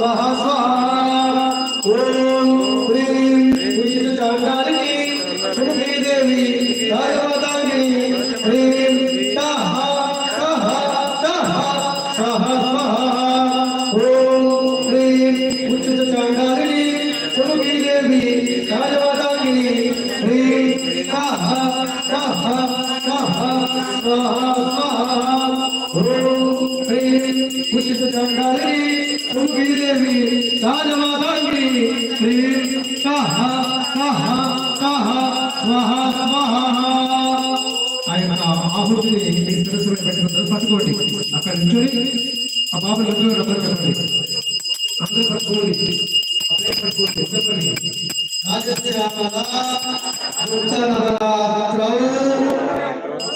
स्वाहा स्वाहा ओम ह्रीं पूजित चौडालिनी श्रुति देवी सर्वदानी ह्रीं स्वाहा स्वाहा स्वाहा स्वाहा स्वाहा ओम ह्रीं पूजित चौडालिनी श्रुति देवी सर्वदानी ह्रीं स्वाहा स्वाहा स्वाहा स्वाहा स्वाहा ओम సుమతీదేవి రాజమాతాంగిని హ్రీం తాహ తాహ తాహ స్వాహ స్వాహ ఆయన ఆ ఆహుతిని మీ శిరస్సులో పెట్టుకుంటారు పట్టుకోండి అక్కడ నిల్చొని ఆ బాబు నిల్చొని అందరూ చెప్పండి అందరూ పట్టుకోండి అప్పుడే పట్టుకోండి చెప్పండి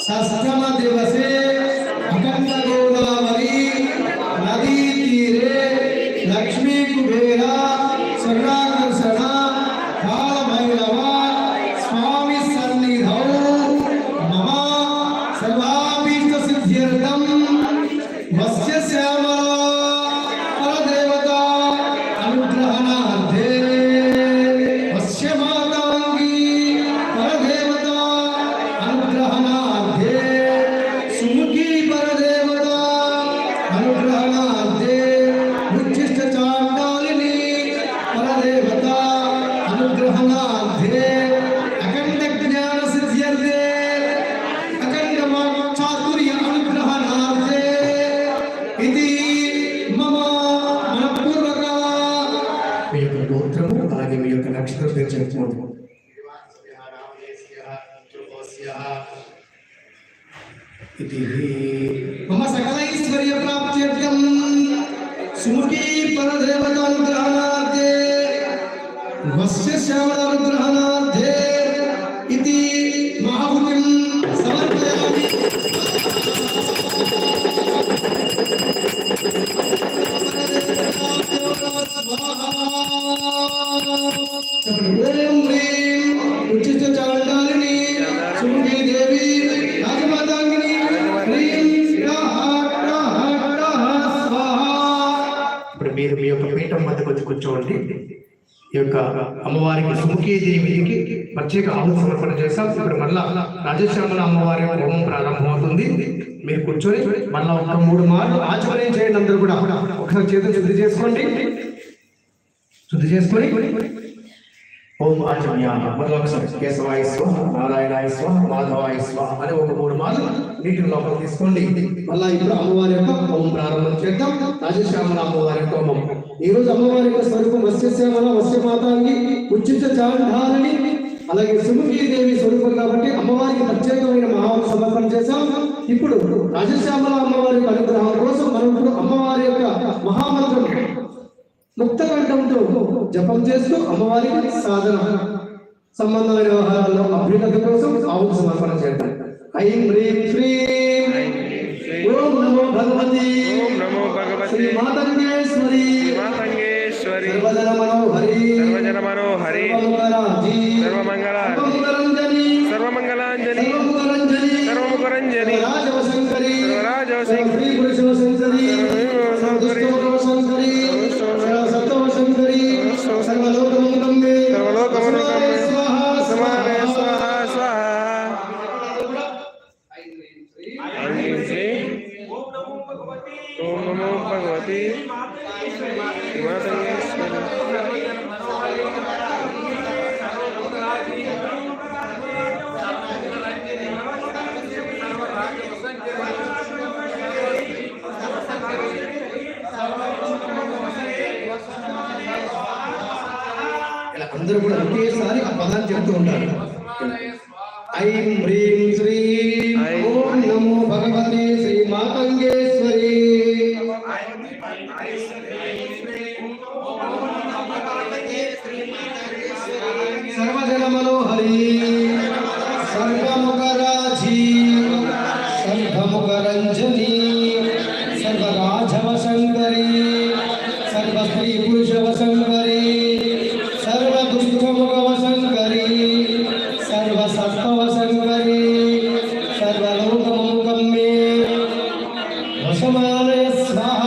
షష్టమ దివసే गच्छन्तु मम सकलैश्वर्यप्राप्त्यर्थं सुमुखी परदेवतानुग्रहणार्थे वस्य श्यामला మీరు మీ యొక్క పీఠం వద్దకు వచ్చి కూర్చోండి. ఈ యొక్క అమ్మవారికి సుముఖీదేవికి ప్రత్యేక ఆహుతి సమర్పణ చేస్తాం ఇప్పుడు మళ్ళా రాజశ్యామల అమ్మవారి హోమం ప్రారంభమవుతుంది. మీరు కూర్చొని మళ్ళా ఒక మూడు మార్లు ఆచమనం చేయండి. అందరూ కూడా ఒకసారి చేతులు శుద్ధి చేసుకోండి. శుద్ధి చేసుకొని ఓం ఆచమ్య మళ్ళీ ఒకసారి కేశవాయ స్వాహ నారాయణాయ స్వాహ మాధవాయ స్వాహ అని ఒక మూడు మార్లు నీటిని లోపల తీసుకోండి మళ్ళా ఇప్పుడు అమ్మవారి యొక్క హోమం ప్రారంభం చేద్దాం రాజశ్యామల అమ్మవారి యొక్క హోమం ఈ రోజు అమ్మవారి యొక్క స్వరూపం వస్యశ్యామల వస్యమాతాంగి ఉచిత చాండాలని అలాగే సుముఖీ దేవి స్వరూపం కాబట్టి అమ్మవారికి ప్రత్యేకమైన మహా సమర్పణ చేశాం ఇప్పుడు రాజశ్యామల అమ్మవారి అనుగ్రహం కోసం మనం ఇప్పుడు అమ్మవారి ముక్త కంఠంతో జపం చేస్తూ అమ్మవారికి సాధన సంబంధమైన వ్యవహారాల్లో అభ్యున్నతి కోసం ఆవుకు సమర్పణ చేద్దాం ఐం హ్రీం శ్రీం ఓం నమో భగవతి. ఓం నమో భగవతే. శ్రీ మాతంగేశ్వరి. సర్వజన మనోహరి. Namo Bhagavate అందరూ కూడా ఒకేసారి ఆ పదాన్ని చెప్తూ ఉంటారు ఐం హ్రీం శ్రీం ఓం నమో భగవతే శ్రీ మాతంగే రాజవశంకరీ సర్వస్త్రీ పురుష వశంకరీ సర్వదుఃఖముఖ వశంకరీ సర్వసత్వ వశంకరీ సర్వలోకముఖం మే వశమాలయ స్వాహ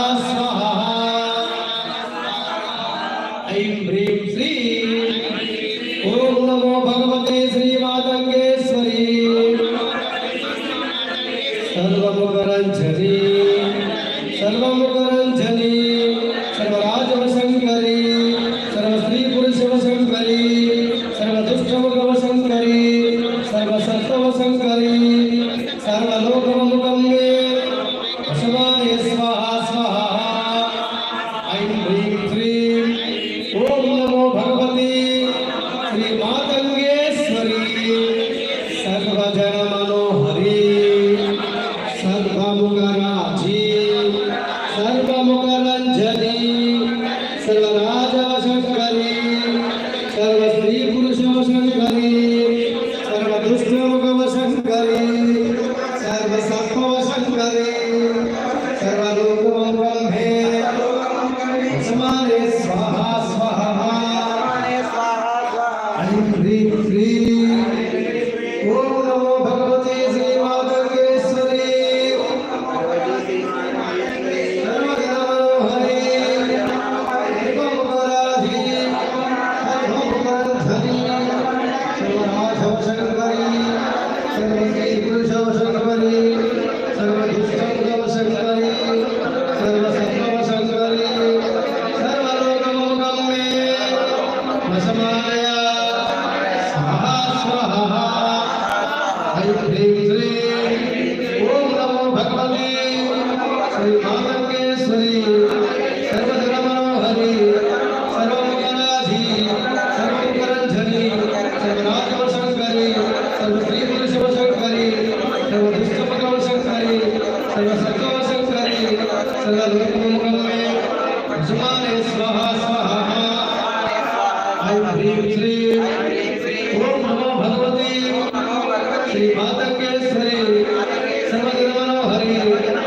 Gracias.